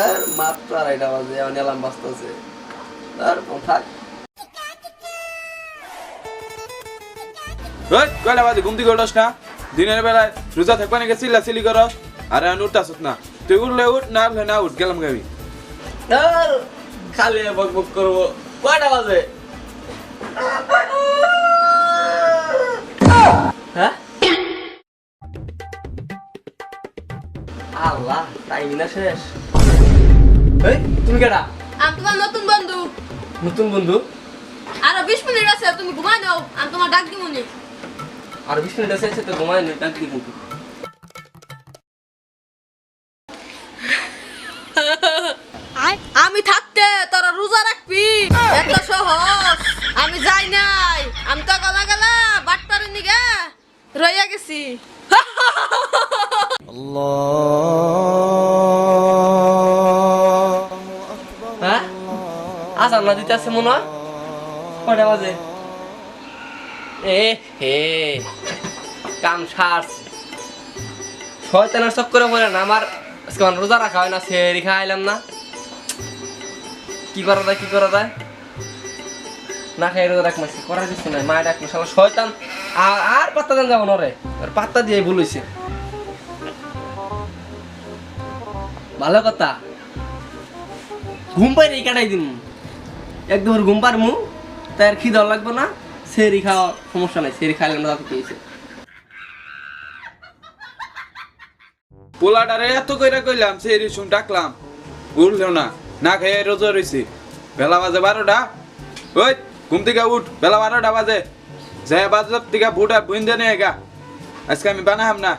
আর মাত্র আড়াইটা বাজে এখন এলাম বাজতেছে। আর থাক। কয়টা বাজে? ঘুম থেকে উঠস না? দিনের বেলায় রোজা থাকবা নাকি চিল্লা চিল্লি করস? আর এখন উঠতাস না। তুই উঠলে উঠ না উঠলে না উঠ গেলাম গাবি। আর খালি বক বক করব। কয়টা বাজে? হ্যাঁ? আল্লাহ টাইম না শেষ। এই তুমি কেডা? আমি তোমার নতুন বন্ধু। নতুন বন্ধু? আরও বিশ মিনিট আছে তুমি ঘুমাই দাও আমি তোমার ডাক দিব নি। আর বিশ মিনিট আছে তো ঘুমায় নি ডাক কিন্তু আমি থাকতে তোরা রোজা রাখবি। এত সহজ আমি যাই নাই আমি তো গলা গেলা বাটপারে নিগে রইয়া গেছি। হ্যাঁ আসার না দিতে আছে মনে হয়? কয়টা বাজে? এ, হে কাম সারছে। শয়তানের চক্করে পড়ে না, আমার আজকে আমার রোজা রাখা হয় না সেরি খাইলাম না। কি করা যায়, কি করা যায়? না খাই, রোজা রাখ মাসি করা দিচ্ছে না মায়ের ডাক মশালা শয়তান আর পাত্তা দেন যাব না রে আর পাত্তা দিয়ে বলেছে ভালো কথা। ঘুম পাই কাটাই দিন একদম ওর ঘুম পারমু তার খিদা লাগবে না। সেরি খাওয়া সমস্যা নাই সেরি খাইলে না তাতে পেয়েছে পোলাটারে এত কইরা কইলাম সেই রিসুম ডাকলাম। উঠল না না খেয়ে রোজা রইছি। বেলা বাজে বারোটা। ওই ঘুম থেকে উঠ বেলা বারোটা বাজে। যে বাজার থেকে বুটা বুন দে নিয়ে গা আজকে আমি বানাহাম না।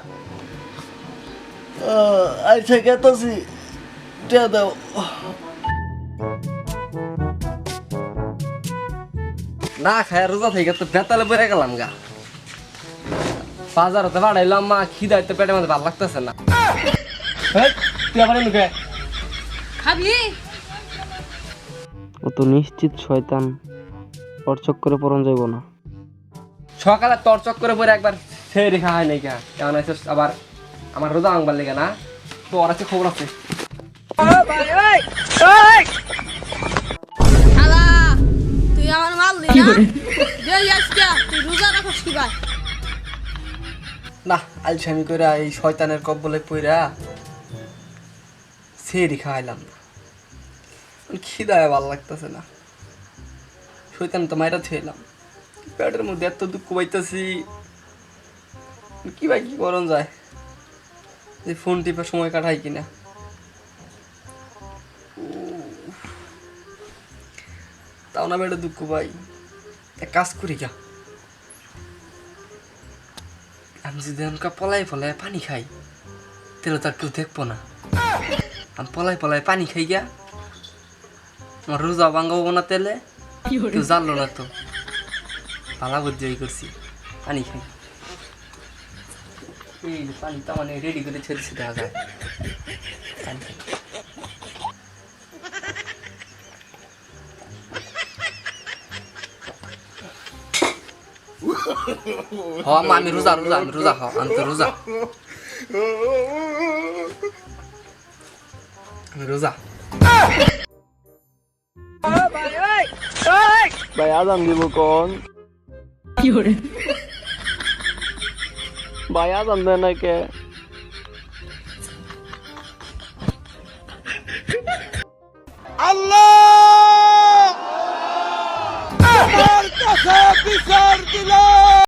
আচ্ছা টিয়া দাও। না খায় রোজা থেকে তো বেতালে বেড়ে গেলাম গা। বাজার হতে বাড়াইলাম মা খিদা তো পেটের মধ্যে ভালো লাগতেছে না। হেই, তুই আবার নুকে খাবি? ও তো নিশ্চিত শয়তান ওর চক্করে পরন যাইব না। সকালে তোর চক্করে পরে একবার সেই রেখা হয় নাই কা কেমন আছে আবার আমার রোজা আংবার লেগে না? তো ওর আছে খবর আছে। কি ভাই না আলসামি করে এই শয়তানের কব্বলে পইরা সেরি খাইলাম না খিদায় ভালো লাগতেছে না। শয়তান তো মাইরা থইলাম। পেটের মধ্যে এত দুঃখ পাইতেছি। কি ভাই কি করন যায়? যে ফোন টিপে সময় কাটাই কিনা। তাও না বেটা দুঃখ পাই। এক কাজ করি গা আমি যদি এমকা পলাই পলাই পানি খাই তাহলে তো আর কেউ দেখব না। আমি পলাই পলাই পানি খাই গিয়া আমার রোজা ভাঙ্গাবো না তেলে, কেউ জানলো না তো। ভালো বুদ্ধি করছি, পানি খাই। যে পানিটা মানে রেডি করে ছেড়েছি, দেখা যায় পানি খাই। হ আমি রোজা রোজা আমি রোজা হ আমি তো রোজা আমি রোজা ভাই আজান দিব কোন? ভাই আজান দেয় না কে আল্লাহ!